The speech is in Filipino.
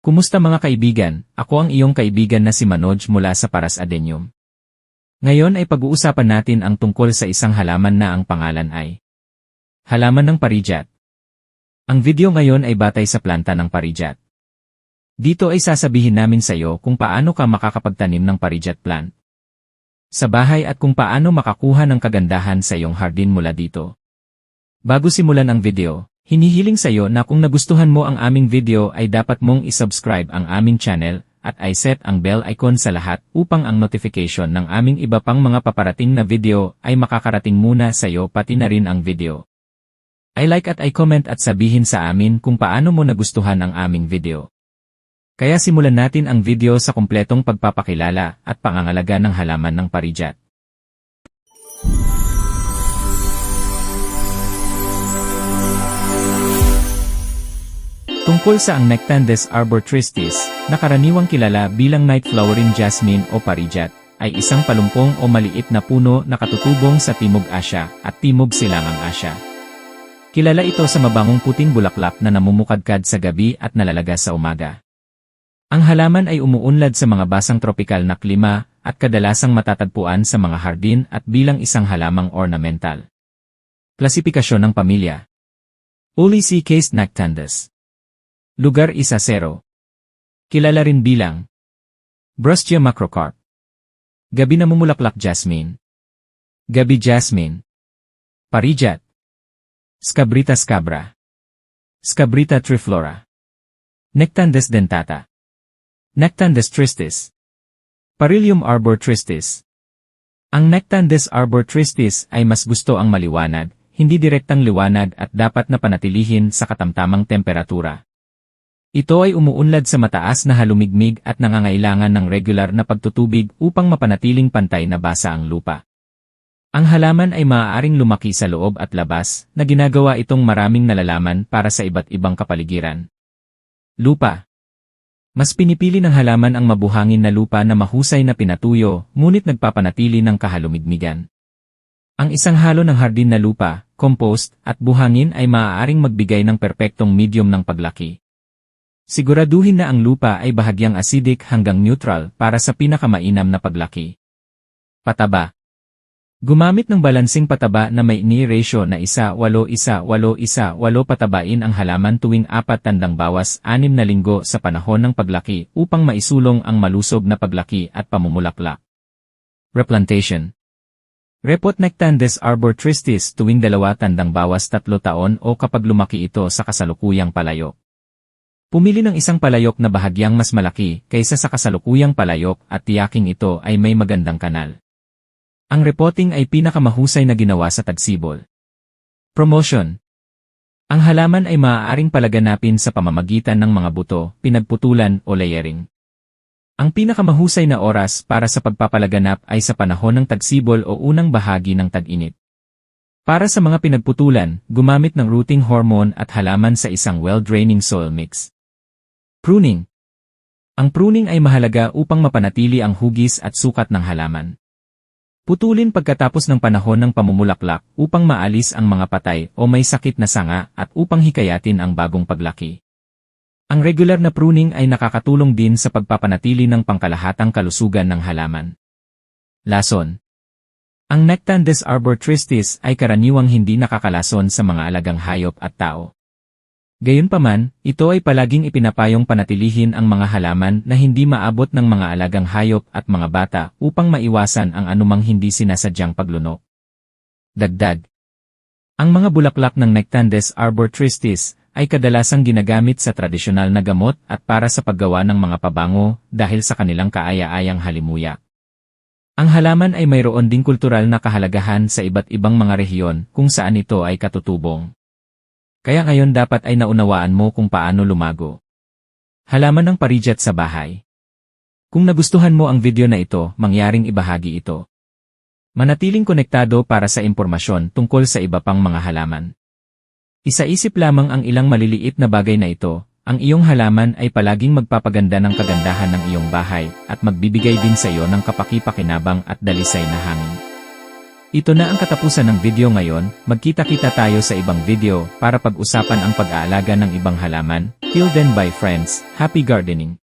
Kumusta mga kaibigan? Ako ang iyong kaibigan na si Manoj mula sa Paras Adenium. Ngayon ay pag-uusapan natin ang tungkol sa isang halaman na ang pangalan ay Halaman ng Parijat. Ang video ngayon ay batay sa planta ng Parijat. Dito ay sasabihin namin sa iyo kung paano ka makakapagtanim ng Parijat plant sa bahay at kung paano makakuha ng kagandahan sa iyong hardin mula dito. Bago simulan ang video, Hinihiling sa iyo na kung nagustuhan mo ang aming video ay dapat mong isubscribe ang aming channel at i-set ang bell icon sa lahat upang ang notification ng aming iba pang mga paparating na video ay makakarating muna sa iyo pati na rin ang video. I like at I comment at sabihin sa amin kung paano mo nagustuhan ang aming video. Kaya simulan natin ang video sa kumpletong pagpapakilala at pangangalaga ng halaman ng parijat. Tungkol sa ang Nectandes arbor-tristis, na karaniwang kilala bilang night flowering jasmine o parijat, ay isang palumpong o maliit na puno na katutubong sa Timog Asya at Timog Silangang Asya. Kilala ito sa mabangong puting bulaklak na namumukadkad sa gabi at nalalaga sa umaga. Ang halaman ay umuunlad sa mga basang tropikal na klima at kadalasang matatagpuan sa mga hardin at bilang isang halamang ornamental. Klasipikasyon ng pamilya Ulysses Nectandes Lugar isa zero. Kilala rin bilang Brustia macrocarp. Gabi na mumulaklak jasmine. Gabi jasmine. Parijat. Scabrita scabra. Scabrita triflora. Nectandes dentata. Nectandes tristis. Parilium arbor tristis. Ang Nectandes arbor tristis ay mas gusto ang maliwanag, hindi direktang liwanag at dapat na panatilihin sa katamtamang temperatura. Ito ay umuunlad sa mataas na halumigmig at nangangailangan ng regular na pagtutubig upang mapanatiling pantay na basa ang lupa. Ang halaman ay maaaring lumaki sa loob at labas, na ginagawa itong maraming nalalaman para sa iba't ibang kapaligiran. Lupa Mas pinipili ng halaman ang mabuhangin na lupa na mahusay na pinatuyo, ngunit nagpapanatili ng kahalumigmigan. Ang isang halo ng hardin na lupa, compost, at buhangin ay maaaring magbigay ng perpektong medium ng paglaki. Siguraduhin na ang lupa ay bahagyang acidic hanggang neutral para sa pinakamainam na paglaki. Pataba Gumamit ng balansing pataba na may ni ratio na isa walo isa walo isa walo patabain ang halaman tuwing apat tandang bawas anim na linggo sa panahon ng paglaki upang maisulong ang malusog na paglaki at pamumulaklak. Replantation Repot Nectandes arbor tristis tuwing dalawa tandang bawas tatlo taon o kapag lumaki ito sa kasalukuyang palayok. Pumili ng isang palayok na bahagyang mas malaki kaysa sa kasalukuyang palayok at tiyaking ito ay may magandang kanal. Ang reporting ay pinakamahusay na ginawa sa tagsibol. Promotion Ang halaman ay maaaring palaganapin sa pamamagitan ng mga buto, pinagputulan o layering. Ang pinakamahusay na oras para sa pagpapalaganap ay sa panahon ng tagsibol o unang bahagi ng tag-init. Para sa mga pinagputulan, gumamit ng rooting hormone at halaman sa isang well-draining soil mix. Pruning Ang pruning ay mahalaga upang mapanatili ang hugis at sukat ng halaman. Putulin pagkatapos ng panahon ng pamumulaklak upang maalis ang mga patay o may sakit na sanga at upang hikayatin ang bagong paglaki. Ang regular na pruning ay nakakatulong din sa pagpapanatili ng pangkalahatang kalusugan ng halaman. Lason Ang Nectandes arbor tristis ay karaniwang hindi nakakalason sa mga alagang hayop at tao. Gayunpaman, ito ay palaging ipinapayong panatilihin ang mga halaman na hindi maabot ng mga alagang hayop at mga bata upang maiwasan ang anumang hindi sinasadyang paglunok. Dagdag. Ang mga bulaklak ng Nectandes arbor tristis ay kadalasang ginagamit sa tradisyonal na gamot at para sa paggawa ng mga pabango dahil sa kanilang kaaya-ayang halimuyak. Ang halaman ay mayroon ding kultural na kahalagahan sa iba't ibang mga rehiyon kung saan ito ay katutubong. Kaya ngayon dapat ay naunawaan mo kung paano lumago. Halaman ng parijat sa bahay. Kung nagustuhan mo ang video na ito, mangyaring ibahagi ito. Manatiling konektado para sa impormasyon tungkol sa iba pang mga halaman. Isaisip lamang ang ilang maliliit na bagay na ito, ang iyong halaman ay palaging magpapaganda ng kagandahan ng iyong bahay at magbibigay din sa iyo ng kapaki-pakinabang at dalisay na hangin. Ito na ang katapusan ng video ngayon, magkita-kita tayo sa ibang video para pag-usapan ang pag-aalaga ng ibang halaman. Till then bye friends, happy gardening!